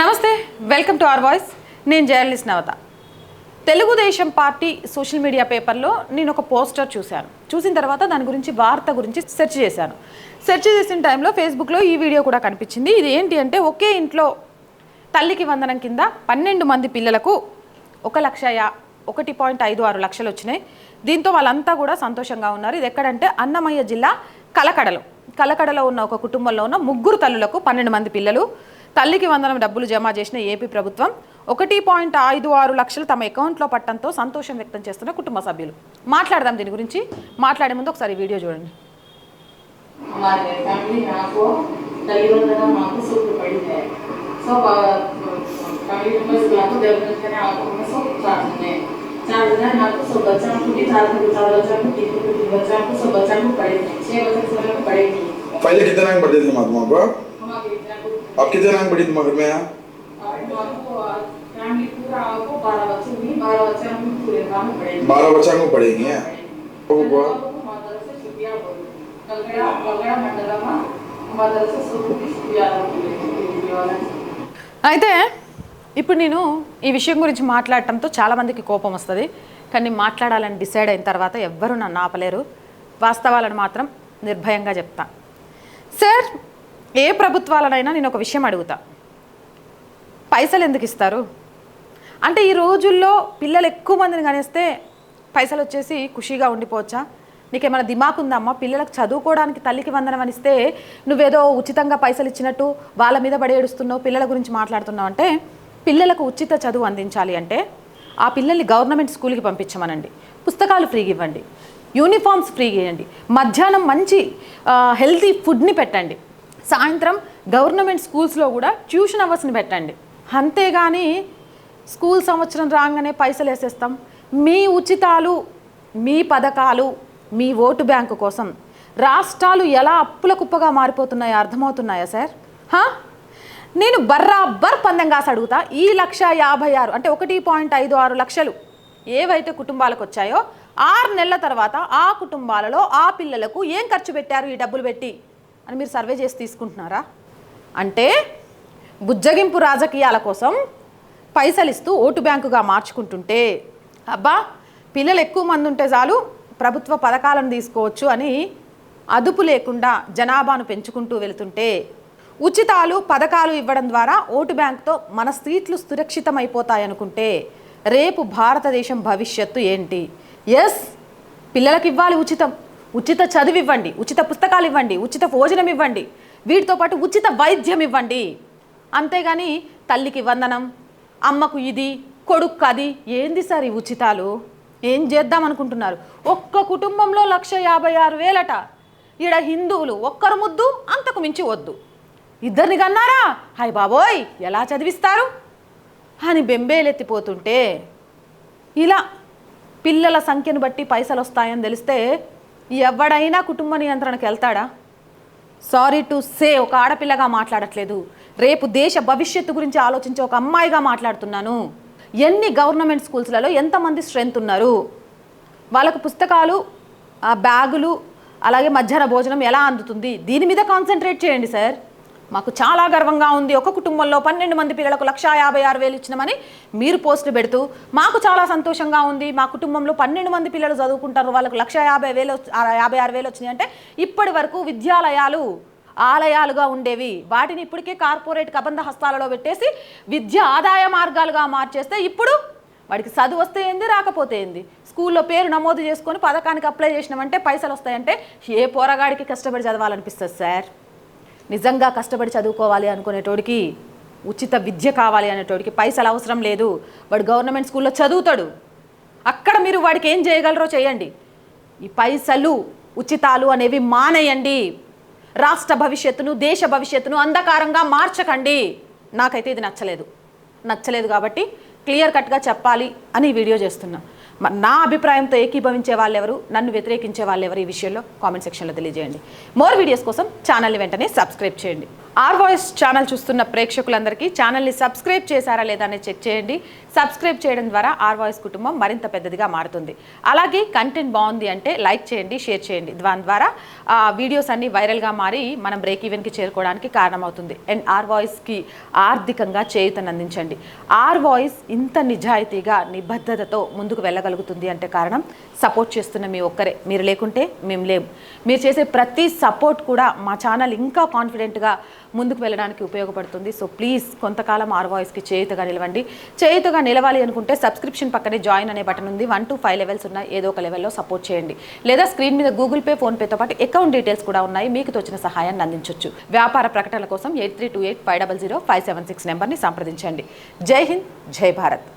నమస్తే welcome to our voice. నేను journalist Navatha. Telugu Desam party social media పేపర్లో నేను ఒక పోస్టర్ చూశాను. చూసిన తర్వాత దాని గురించి వార్త గురించి సెర్చ్ చేశాను. సెర్చ్ చేసిన టైంలో ఫేస్బుక్లో ఈ వీడియో కూడా కనిపించింది. ఇది ఏంటి అంటే ఒకే ఇంట్లో తల్లికి వందనం కింద పన్నెండు మంది పిల్లలకు ఒక లక్ష ఒకటి పాయింట్ ఐదు ఆరు లక్షలు వచ్చినాయి. దీంతో వాళ్ళంతా కూడా సంతోషంగా ఉన్నారు. ఇది ఎక్కడంటే అన్నమయ్య జిల్లా కలకడలో. కలకడలో ఉన్న ఒక కుటుంబంలో ఉన్న ముగ్గురు తల్లులకు పన్నెండు మంది పిల్లలు. తల్లికి వందనం డబ్బులు జమ చేసిన ఏపీ ప్రభుత్వం ఒకటి పాయింట్ ఐదు ఆరు లక్షలు తమ అకౌంట్లో పట్టడంతో సంతోషం వ్యక్తం చేస్తున్న కుటుంబ సభ్యులు మాట్లాడదాం దీని గురించి మాట్లాడే ముందు ఒకసారి ఈ వీడియో చూడండి हमारे फैमिली में आपको तलीबंधना आपको सुख पड़ी है सब फैमिली मेंबर्स को आपको डेवलप करने आपको हमें सब चार हैं चार हजार आपको सब बच्चा को भी चार को चार बच्चा को तीन को तीन बच्चा को सब बच्चा को पढ़ेंगे छह बच्चा सब को पढ़ेंगे पहले कितना रंग पढ़ती थी महात्मा को हमारे इतना को अब कितने रंग पढ़ी थी मगर में आपको फैमिली पूरा आपको बारह बच्चे भी बारह बच्चा हम पूरे काम पढ़ेंगे बारह बच्चा को पढ़ेंगे ओ बुआ అయితే ఇప్పుడు నేను ఈ విషయం గురించి మాట్లాడటంతో చాలామందికి కోపం వస్తుంది కానీ మాట్లాడాలని డిసైడ్ అయిన తర్వాత ఎవ్వరూ నన్ను ఆపలేరు వాస్తవాలను మాత్రం నిర్భయంగా చెప్తా సార్ ఏ ప్రభుత్వాలనైనా నేను ఒక విషయం అడుగుతా. పైసలు ఎందుకు ఇస్తారు? అంటే ఈ రోజుల్లో పిల్లలు ఎక్కువ మందిని కనిస్తే పైసలు వచ్చేసి ఖుషీగా ఉండిపోవచ్చా? నీకేమైనా దిమాకు ఉందమ్మా పిల్లలకు చదువుకోవడానికి తల్లికి వందనం అనిస్తే నువ్వేదో ఉచితంగా పైసలు ఇచ్చినట్టు వాళ్ళ మీద పడి ఏడుస్తున్నావు పిల్లల గురించి మాట్లాడుతున్నావు అంటే పిల్లలకు ఉచిత చదువు అందించాలి అంటే ఆ పిల్లల్ని గవర్నమెంట్ స్కూల్కి పంపించమనండి. పుస్తకాలు ఫ్రీగా ఇవ్వండి. యూనిఫామ్స్ ఫ్రీగా ఇవ్వండి. మధ్యాహ్నం మంచి హెల్తీ ఫుడ్ని పెట్టండి. సాయంత్రం గవర్నమెంట్ స్కూల్స్లో కూడా ట్యూషన్ అవర్స్ని పెట్టండి. అంతేగాని స్కూల్ సంవత్సరం రాగానే పైసలు వేసేస్తాం. మీ ఉచితాలు మీ పథకాలు మీ ఓటు బ్యాంకు కోసం రాష్ట్రాలు ఎలా అప్పుల కుప్పగా మారిపోతున్నాయో అర్థమవుతున్నాయా సార్? హా? నేను బర్రాబర్ పందెం కాసి అడుగుతా. ఈ లక్ష యాభై ఆరు అంటే ఒకటి పాయింట్ ఐదు ఆరు లక్షలు ఏవైతే కుటుంబాలకు వచ్చాయో ఆరు నెలల తర్వాత ఆ కుటుంబాలలో ఆ పిల్లలకు ఏం ఖర్చు పెట్టారు ఈ డబ్బులు పెట్టి? అని మీరు సర్వే చేసి తీసుకుంటున్నారా? అంటే బుజ్జగింపు రాజకీయాల కోసం పైసలు ఇస్తూ ఓటు బ్యాంకుగా మార్చుకుంటుంటే అబ్బా పిల్లలు ఎక్కువ మంది ఉంటే చాలు ప్రభుత్వ పథకాలను తీసుకోవచ్చు అని అదుపు లేకుండా జనాభాను పెంచుకుంటూ వెళుతుంటే ఉచితాలు పథకాలు ఇవ్వడం ద్వారా ఓటు బ్యాంక్తో మన సీట్లు సురక్షితమైపోతాయనుకుంటే రేపు భారతదేశం భవిష్యత్తు ఏంటి? ఎస్ పిల్లలకు ఇవ్వాలి ఉచితం. ఉచిత చదువు ఇవ్వండి ఉచిత పుస్తకాలు ఇవ్వండి ఉచిత భోజనం ఇవ్వండి వీటితో పాటు ఉచిత వైద్యం ఇవ్వండి అంతేగాని తల్లికి వందనం అమ్మకు ఇది కొడుకు అది ఏంది సార్ ఈ ఉచితాలు? ఏం చేద్దాం అనుకుంటున్నారు ఒక్క కుటుంబంలో లక్ష యాభై ఆరు వేలట. ఈడ హిందువులు ఒక్కరు ముద్దు అంతకు మించి వద్దు. ఇద్దరిని కన్నారా? హాయ్ బాబోయ్ ఎలా చదివిస్తారు? అని బెంబేలెత్తిపోతుంటే ఇలా పిల్లల సంఖ్యను బట్టి పైసలు వస్తాయని తెలిస్తే ఎవడైనా కుటుంబ నియంత్రణకు వెళ్తాడా? సారీ టు సే ఒక ఆడపిల్లగా మాట్లాడట్లేదు. రేపు దేశ భవిష్యత్తు గురించి ఆలోచించే ఒక అమ్మాయిగా మాట్లాడుతున్నాను. ఎన్ని గవర్నమెంట్ స్కూల్స్లలో ఎంతమంది స్ట్రెంత్ ఉన్నారు? వాళ్ళకు పుస్తకాలు ఆ బ్యాగులు అలాగే మధ్యాహ్న భోజనం ఎలా అందుతుంది? దీని మీద కాన్సన్ట్రేట్ చేయండి సార్. మాకు చాలా గర్వంగా ఉంది. ఒక కుటుంబంలో పన్నెండు మంది పిల్లలకు లక్షా యాభై ఆరు వేలు ఇచ్చినామని మీరు పోస్టులు పెడుతూ మాకు చాలా సంతోషంగా ఉంది. మా కుటుంబంలో పన్నెండు మంది పిల్లలు చదువుకుంటారు. వాళ్ళకు లక్ష యాభై వేలు వచ్చి- యాభై ఆరు వేలు వచ్చినాయి అంటే ఇప్పటి వరకు విద్యాలయాలు ఆలయాలుగా ఉండేవి. వాటిని ఇప్పటికే కార్పొరేట్ కబంధ హస్తాలలో పెట్టేసి విద్య ఆదాయ మార్గాలుగా మార్చేస్తే ఇప్పుడు వాడికి చదువు వస్తే ఏంది రాకపోతే ఏంది? స్కూల్లో పేరు నమోదు చేసుకొని పథకానికి అప్లై చేసినామంటే పైసలు వస్తాయంటే ఏ పోరగాడికి కష్టపడి చదవాలనిపిస్తుంది సార్? నిజంగా కష్టపడి చదువుకోవాలి అనుకునేటోడికి ఉచిత విద్య కావాలి అనేటోడికి పైసలు అవసరం లేదు. వాడు గవర్నమెంట్ స్కూల్లో చదువుతాడు. అక్కడ మీరు వాడికి ఏం చేయగలరో చేయండి. ఈ పైసలు ఉచితాలు అనేవి మానేయండి. రాష్ట్ర భవిష్యత్తును దేశ భవిష్యత్తును అంధకారంగా మార్చకండి. నాకైతే ఇది నచ్చలేదు. నచ్చలేదు కాబట్టి క్లియర్ కట్గా చెప్పాలి అని వీడియో చేస్తున్నా. నా అభిప్రాయంతో ఏకీభవించే వాళ్ళు ఎవరు నన్ను వ్యతిరేకించే వాళ్ళు ఎవరు ఈ విషయంలో? కామెంట్ సెక్షన్లో తెలియజేయండి. మోర్ వీడియోస్ కోసం ఛానల్ని వెంటనే సబ్స్క్రైబ్ చేయండి. ఆర్ వాయిస్ ఛానల్ చూస్తున్న ప్రేక్షకులందరికీ ఛానల్ని సబ్స్క్రైబ్ చేశారా లేదా అని చెక్ చేయండి. సబ్స్క్రైబ్ చేయడం ద్వారా ఆర్ వాయిస్ కుటుంబం మరింత పెద్దదిగా మారుతుంది. అలాగే కంటెంట్ బాగుంది అంటే లైక్ చేయండి షేర్ చేయండి. దాని ద్వారా ఆ వీడియోస్ అన్నీ వైరల్గా మారి మనం బ్రేక్ ఈవెన్కి చేరుకోవడానికి కారణమవుతుంది. అండ్ ఆర్ వాయిస్కి ఆర్థికంగా చేయూతను అందించండి ఆర్ వాయిస్ ఇంత నిజాయితీగా నిబద్ధతతో ముందుకు వెళ్ళగలుగుతుంది అంటే కారణం సపోర్ట్ చేస్తున్న మీ ఒక్కరే. మీరు లేకుంటే మేము లేము మీరు చేసే ప్రతి సపోర్ట్ కూడా మా ఛానల్ ఇంకా కాన్ఫిడెంట్గా ముందుకు వెళ్ళడానికి ఉపయోగపడుతుంది. సో ప్లీజ్ కొంతకాలం ఆర్ వాయిస్కి చేయుతగా నిలవండి. చేయుతగా నిలవాలి అనుకుంటే సబ్స్క్రిప్షన్ పక్కనే జాయిన్ అనే బటన్ ఉంది. వన్ టు ఫైవ్ లెవెల్స్ ఉన్నాయి ఏదో ఒక లెవెల్లో సపోర్ట్ చేయండి. లేదా స్క్రీన్ మీద గూగుల్ పే ఫోన్పేతో పాటు అకౌంట్ డీటెయిల్స్ కూడా ఉన్నాయి. మీకు తోచిన సహాయాన్ని అందించవచ్చు వ్యాపార ప్రకటనల కోసం eight three two eight five double zero five seven six నెంబర్ని సంప్రదించండి. జై హింద్ జై భారత్.